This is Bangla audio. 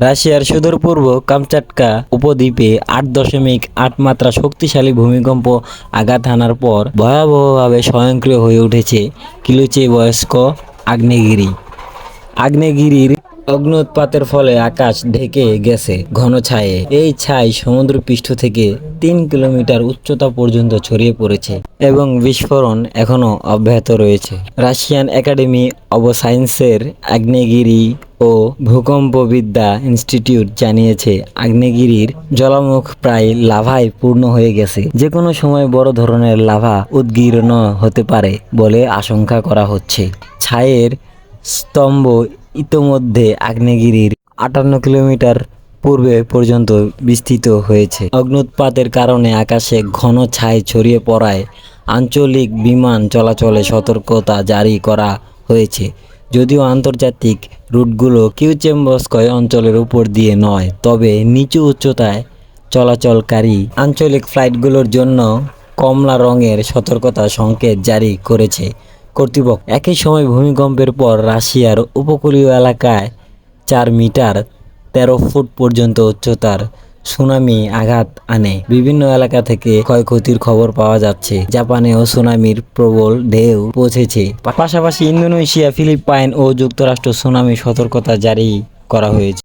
রাশিয়ার সুদূর পূর্ব কামচাটকা উপদ্বীপে আট দশমিক আট মাত্রা শক্তিশালী ভূমিকম্প আঘাত হানার পর ভয়াবহভাবে স্বয়ংক্রিয় হয়ে উঠেছে কিলুচে বয়স্ক আগ্নেয়গিরি। আগ্নেয়গিরির অগ্নুৎপাতের ফলে আকাশ ঢেকে গেছে ঘন ছায়ে। এই ছাই সমুদ্রপৃষ্ঠ থেকে তিন কিলোমিটার উচ্চতা পর্যন্ত ছড়িয়ে পড়েছে এবং বিস্ফোরণ এখনও অব্যাহত রয়েছে। রাশিয়ান একাডেমি অব সায়েন্সের আগ্নেয়গিরি ও ভূকম্পবিদ্যা ইনস্টিটিউট জানিয়েছে, আগ্নেয়গিরির জলামুখ প্রায় লাভায় পূর্ণ হয়ে গেছে। যে কোনো সময় বড় ধরনের লাভা উদ্গীর্ণ হতে পারে বলে আশঙ্কা করা হচ্ছে। ছায়ের স্তম্ভ ইতোমধ্যে আগ্নেয়গিরির আটান্ন কিলোমিটার পূর্বে পর্যন্ত বিস্তৃত হয়েছে। অগ্নুৎপাতের কারণে আকাশে ঘন ছাই ছড়িয়ে পড়ায় আঞ্চলিক বিমান চলাচলে সতর্কতা জারি করা হয়েছে। যদিও আন্তর্জাতিক রুটগুলো কিউচেম্বস্কয় অঞ্চলের উপর দিয়ে নয়, তবে নিচু উচ্চতায় চলাচলকারী আঞ্চলিক ফ্লাইটগুলোর জন্য কমলা রঙের সতর্কতা সংকেত জারি করেছে। কর্তৃপক্ষ। একই সময় ভূমিকম্পের পর রাশিয়ার উপকূলীয় এলাকায় চার মিটার তেরো ফুট পর্যন্ত উচ্চতার সুনামি আঘাত আনে। বিভিন্ন এলাকা থেকে ক্ষয়ক্ষতির খবর পাওয়া যাচ্ছে। জাপানেও সুনামির প্রবল ঢেউ পৌঁছেছে। পাশাপাশি ইন্দোনেশিয়া, ফিলিপাইন ও যুক্তরাষ্ট্র সুনামি সতর্কতা জারি করা হয়েছে।